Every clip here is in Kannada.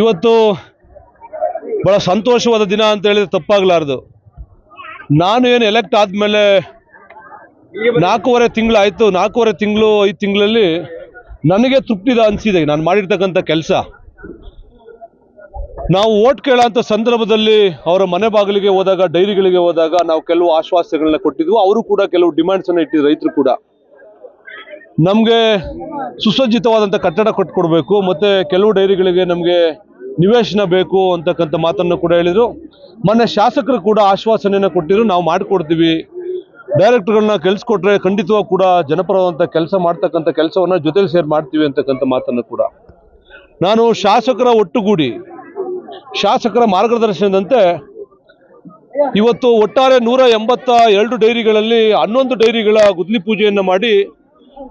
ಇವತ್ತು ಬಹಳ ಸಂತೋಷವಾದ ದಿನ ಅಂತ ಹೇಳಿದ್ರೆ ತಪ್ಪಾಗಲಾರ್ದು. ನಾನು ಏನು ಎಲೆಕ್ಟ್ ಆದಮೇಲೆ ನಾಲ್ಕೂವರೆ ತಿಂಗಳಾಯಿತು ನಾಲ್ಕೂವರೆ ತಿಂಗಳು, ಐದು ತಿಂಗಳಲ್ಲಿ ನನಗೆ ತೃಪ್ತಿದ ಅನಿಸಿದೆ. ನಾನು ಮಾಡಿರ್ತಕ್ಕಂಥ ಕೆಲಸ. ನಾವು ಓಟ್ ಕೇಳೋಂಥ ಸಂದರ್ಭದಲ್ಲಿ ಅವರ ಮನೆ ಬಾಗಿಲಿಗೆ ಹೋದಾಗ, ಡೈರಿಗಳಿಗೆ ಹೋದಾಗ ನಾವು ಕೆಲವು ಆಶ್ವಾಸಗಳನ್ನ ಕೊಟ್ಟಿದ್ವು. ಅವರು ಕೂಡ ಕೆಲವು ಡಿಮ್ಯಾಂಡ್ಸನ್ನು ಇಟ್ಟಿದ್ರು, ರೈತರು ಕೂಡ. ನಮಗೆ ಸುಸಜ್ಜಿತವಾದಂಥ ಕಟ್ಟಡ ಕಟ್ಕೊಡ್ಬೇಕು, ಮತ್ತು ಕೆಲವು ಡೈರಿಗಳಿಗೆ ನಮಗೆ ನಿವೇಶನ ಬೇಕು ಅಂತಕ್ಕಂಥ ಮಾತನ್ನು ಕೂಡ ಹೇಳಿದರು. ಮೊನ್ನೆ ಶಾಸಕರು ಕೂಡ ಆಶ್ವಾಸನೆಯನ್ನು ಕೊಟ್ಟಿದ್ರು, ನಾವು ಮಾಡಿಕೊಡ್ತೀವಿ. ಡೈರೆಕ್ಟರ್ಗಳನ್ನ ಕೆಲ್ಸಕೊಟ್ರೆ ಖಂಡಿತವಾಗಿ ಕೂಡ ಜನಪರವಾದಂಥ ಕೆಲಸ ಮಾಡ್ತಕ್ಕಂಥ ಕೆಲಸವನ್ನು ಜೊತೆಲಿ ಸೇರಿ ಮಾಡ್ತೀವಿ ಅಂತಕ್ಕಂಥ ಮಾತನ್ನು ಕೂಡ. ನಾನು ಶಾಸಕರ ಒಟ್ಟುಗೂಡಿ, ಶಾಸಕರ ಮಾರ್ಗದರ್ಶನದಂತೆ ಇವತ್ತು ಒಟ್ಟಾರೆ ನೂರ ಎಂಬತ್ತ ಎರಡು ಡೈರಿಗಳಲ್ಲಿ ಹನ್ನೊಂದು ಡೈರಿಗಳ ಗುದ್ಲಿ ಪೂಜೆಯನ್ನು ಮಾಡಿ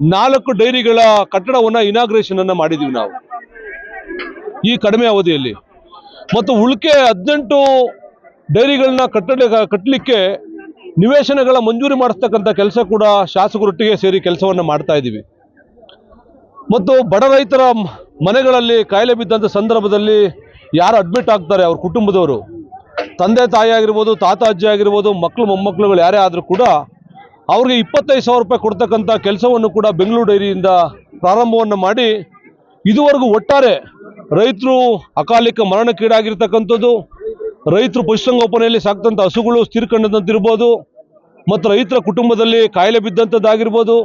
ನಾಲ್ಕು ಡೈರಿಗಳ ಕಟ್ಟಡವನ್ನು ಇನಾಗ್ರೇಷನ್ ಅನ್ನು ಮಾಡಿದ್ದೀವಿ ನಾವು. ಈ ಕಡಿಮೆ ಅವಧಿಯಲ್ಲಿ. ಮತ್ತು ಉಳಿಕೆ ಹದಿನೆಂಟು ಡೈರಿಗಳನ್ನ ಕಟ್ಟಡ ಕಟ್ಟಲಿಕ್ಕೆ ನಿವೇಶನಗಳ ಮಂಜೂರಿ ಮಾಡಿಸ್ತಕ್ಕಂಥ ಕೆಲಸ ಕೂಡ ಶಾಸಕರೊಟ್ಟಿಗೆ ಸೇರಿ ಕೆಲಸವನ್ನು ಮಾಡ್ತಾ ಇದ್ದೀವಿ. ಮತ್ತು ಬಡ ರೈತರ ಮನೆಗಳಲ್ಲಿ ಕಾಯಿಲೆ ಬಿದ್ದಂಥ ಸಂದರ್ಭದಲ್ಲಿ ಯಾರು ಅಡ್ಮಿಟ್ ಆಗ್ತಾರೆ ಅವ್ರ ಕುಟುಂಬದವರು? ತಂದೆ ತಾಯಿ ಆಗಿರ್ಬೋದು ತಾತ ಅಜ್ಜಿ ಆಗಿರ್ಬೋದು ಮಕ್ಕಳು ಮೊಮ್ಮಕ್ಕಳುಗಳು ಯಾರೇ ಆದರೂ ಕೂಡ ಅವ್ರಿಗೆ ಇಪ್ಪತ್ತೈದು ಸಾವಿರ ರೂಪಾಯಿ ಕೊಡ್ತಕ್ಕಂಥ ಕೆಲಸವನ್ನು ಕೂಡ ಬೆಂಗಳೂರು ಡೈರಿಯಿಂದ ಪ್ರಾರಂಭವನ್ನು ಮಾಡಿ ಇದುವರೆಗೂ ಒಟ್ಟಾರೆ ರೈತರು ಅಕಾಲಿಕ ಮರಣಕ್ಕೀಡಾಗಿರ್ತಕ್ಕಂಥದ್ದು, ರೈತರು ಪಶುಸಂಗೋಪನೆಯಲ್ಲಿ ಸಾಕ್ತಂಥ ಹಸುಗಳು ಸ್ಥಿರಕೊಂಡಂತಿರ್ಬೋದು ಮತ್ತು ರೈತರ ಕುಟುಂಬದಲ್ಲಿ ಕಾಯಿಲೆ ಬಿದ್ದಂಥದ್ದಾಗಿರ್ಬೋದು,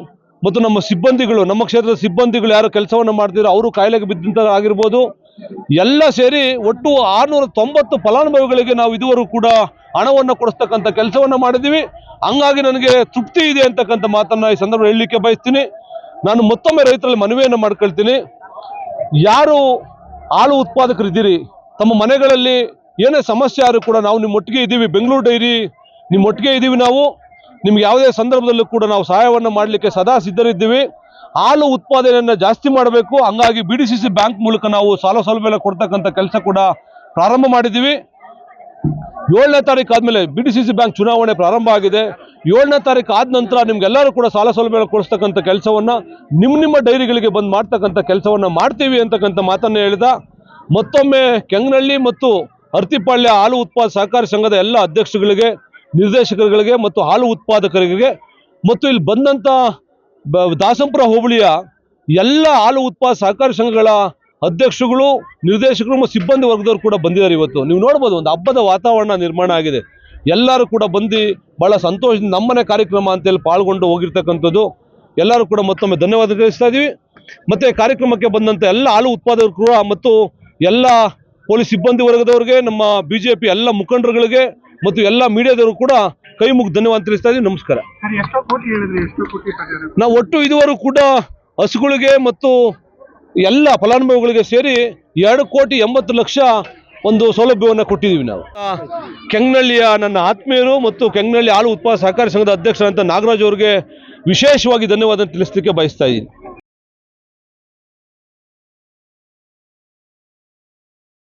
ಮತ್ತು ನಮ್ಮ ಸಿಬ್ಬಂದಿಗಳು, ನಮ್ಮ ಕ್ಷೇತ್ರದ ಸಿಬ್ಬಂದಿಗಳು ಯಾರು ಕೆಲಸವನ್ನು ಮಾಡ್ತಿದ್ರು ಅವರು ಕಾಯಿಲೆಗೆ ಬಿದ್ದಂಥ ಆಗಿರ್ಬೋದು ಎಲ್ಲ ಸೇರಿ ಒಟ್ಟು ಆರುನೂರ ತೊಂಬತ್ತು ಫಲಾನುಭವಿಗಳಿಗೆ ನಾವು ಇದುವರೆಗೂ ಕೂಡ ಹಣವನ್ನು ಕೊಡಿಸ್ತಕ್ಕಂಥ ಕೆಲಸವನ್ನು ಮಾಡಿದ್ದೀವಿ. ಹಂಗಾಗಿ ನನಗೆ ತೃಪ್ತಿ ಇದೆ ಅಂತಕ್ಕಂಥ ಮಾತನ್ನು ಈ ಸಂದರ್ಭ ಹೇಳಲಿಕ್ಕೆ ಬಯಸ್ತೀನಿ. ನಾನು ಮತ್ತೊಮ್ಮೆ ರೈತರಲ್ಲಿ ಮನವಿಯನ್ನು ಮಾಡ್ಕೊಳ್ತೀನಿ. ಯಾರು ಹಾಲು ಉತ್ಪಾದಕರಿದ್ದೀರಿ, ತಮ್ಮ ಮನೆಗಳಲ್ಲಿ ಏನೇ ಸಮಸ್ಯೆ ಆದರೂ ಕೂಡ ನಾವು ನಿಮ್ಮ ಒಟ್ಟಿಗೆ ಇದ್ದೀವಿ. ಬೆಂಗಳೂರು ಡೈರಿ, ನಿಮ್ಮ ಒಟ್ಟಿಗೆ ಇದ್ದೀವಿ ನಾವು. ನಿಮ್ಗೆ ಯಾವುದೇ ಸಂದರ್ಭದಲ್ಲೂ ಕೂಡ ನಾವು ಸಹಾಯವನ್ನು ಮಾಡಲಿಕ್ಕೆ ಸದಾ ಸಿದ್ಧರಿದ್ದೀವಿ. ಹಾಲು ಉತ್ಪಾದನೆಯನ್ನು ಜಾಸ್ತಿ ಮಾಡಬೇಕು. ಹಂಗಾಗಿ B D C C bank ಮೂಲಕ ನಾವು ಸಾಲ ಸೌಲಭ್ಯ ಕೊಡ್ತಕ್ಕಂಥ ಕೆಲಸ ಕೂಡ ಪ್ರಾರಂಭ ಮಾಡಿದ್ದೀವಿ. ಏಳನೇ ತಾರೀಕು ಆದಮೇಲೆ B D C C bank ಚುನಾವಣೆ ಪ್ರಾರಂಭ ಆಗಿದೆ. ಏಳನೇ ತಾರೀಕು ಆದ ನಂತರ ನಿಮ್ಗೆಲ್ಲರೂ ಕೂಡ ಸಾಲ ಸೌಲಭ್ಯ ಕೊಡಿಸ್ತಕ್ಕಂಥ ಕೆಲಸವನ್ನು ನಿಮ್ಮ ನಿಮ್ಮ ಡೈರಿಗಳಿಗೆ ಬಂದು ಮಾಡ್ತಕ್ಕಂಥ ಕೆಲಸವನ್ನು ಮಾಡ್ತೀವಿ ಅಂತಕ್ಕಂಥ ಮಾತನ್ನು ಹೇಳಿದ. ಮತ್ತೊಮ್ಮೆ ಕೆಂಗನಹಳ್ಳಿ ಮತ್ತು ಅರ್ತಿಪಾಳ್ಯ ಹಾಲು ಉತ್ಪಾದ ಸಹಕಾರಿ ಸಂಘದ ಎಲ್ಲ ಅಧ್ಯಕ್ಷಗಳಿಗೆ ನಿರ್ದೇಶಕರುಗಳಿಗೆ ಮತ್ತು ಹಾಲು ಉತ್ಪಾದಕರಿಗೆ ಮತ್ತು ಇಲ್ಲಿ ಬಂದಂಥ ದಾಸಂಪುರ ಹೋಬಳಿಯ ಎಲ್ಲ ಹಾಲು ಉತ್ಪಾದ ಸಹಕಾರಿ ಸಂಘಗಳ ಅಧ್ಯಕ್ಷರುಗಳು ನಿರ್ದೇಶಕರು ಮತ್ತು ಸಿಬ್ಬಂದಿ ವರ್ಗದವರು ಕೂಡ ಬಂದಿದ್ದಾರೆ ಇವತ್ತು. ನೀವು ನೋಡ್ಬೋದು ಒಂದು ಹಬ್ಬದ ವಾತಾವರಣ ನಿರ್ಮಾಣ ಆಗಿದೆ. ಎಲ್ಲರೂ ಕೂಡ ಬಂದು ಭಾಳ ಸಂತೋಷದಿಂದ ನಮ್ಮನೆ ಕಾರ್ಯಕ್ರಮ ಅಂತೇಳಿ ಪಾಲ್ಗೊಂಡು ಹೋಗಿರ್ತಕ್ಕಂಥದ್ದು. ಎಲ್ಲರೂ ಕೂಡ ಮತ್ತೊಮ್ಮೆ ಧನ್ಯವಾದ ತಿಳಿಸ್ತಾ ಇದ್ದೀವಿ ಮತ್ತು ಕಾರ್ಯಕ್ರಮಕ್ಕೆ ಬಂದಂಥ ಎಲ್ಲ ಹಾಲು ಉತ್ಪಾದಕರು ಮತ್ತು ಎಲ್ಲ ಪೊಲೀಸ್ ಸಿಬ್ಬಂದಿ ವರ್ಗದವರಿಗೆ ನಮ್ಮ ಬಿ ಜೆ ಪಿ ಎಲ್ಲ ಮುಖಂಡರುಗಳಿಗೆ ಮತ್ತು ಎಲ್ಲ ಮೀಡಿಯಾದವರು ಕೂಡ ಕೈ ಮುಗಿ ಧನ್ಯವಾದ ತಿಳಿಸ್ತಾ ಇದ್ದೀವಿ ನಮಸ್ಕಾರ? ನಾವು ಒಟ್ಟು ಇದುವರೆಗೂ ಕೂಡ ಹಸುಗಳಿಗೆ ಮತ್ತು ಎಲ್ಲ ಫಲಾನುಭವಿಗಳಿಗೆ ಸೇರಿ ಎರಡು ಕೋಟಿ ಎಂಬತ್ತು ಲಕ್ಷ ಒಂದು ಸೌಲಭ್ಯವನ್ನು ಕೊಟ್ಟಿದ್ದೀವಿ ನಾವು. ಕೆಂಗ್ನಳ್ಳಿಯ ನನ್ನ ಆತ್ಮೀಯರು ಮತ್ತು ಕೆಂಗನಹಳ್ಳಿ ಹಾಲು ಉತ್ಪಾದಕ ಸಹಕಾರಿ ಸಂಘದ ಅಧ್ಯಕ್ಷರಂತ ನಾಗರಾಜ್ ಅವರಿಗೆ ವಿಶೇಷವಾಗಿ ಧನ್ಯವಾದ ತಿಳಿಸ್ಲಿಕ್ಕೆ ಬಯಸ್ತಾ ಇದ್ದೀನಿ.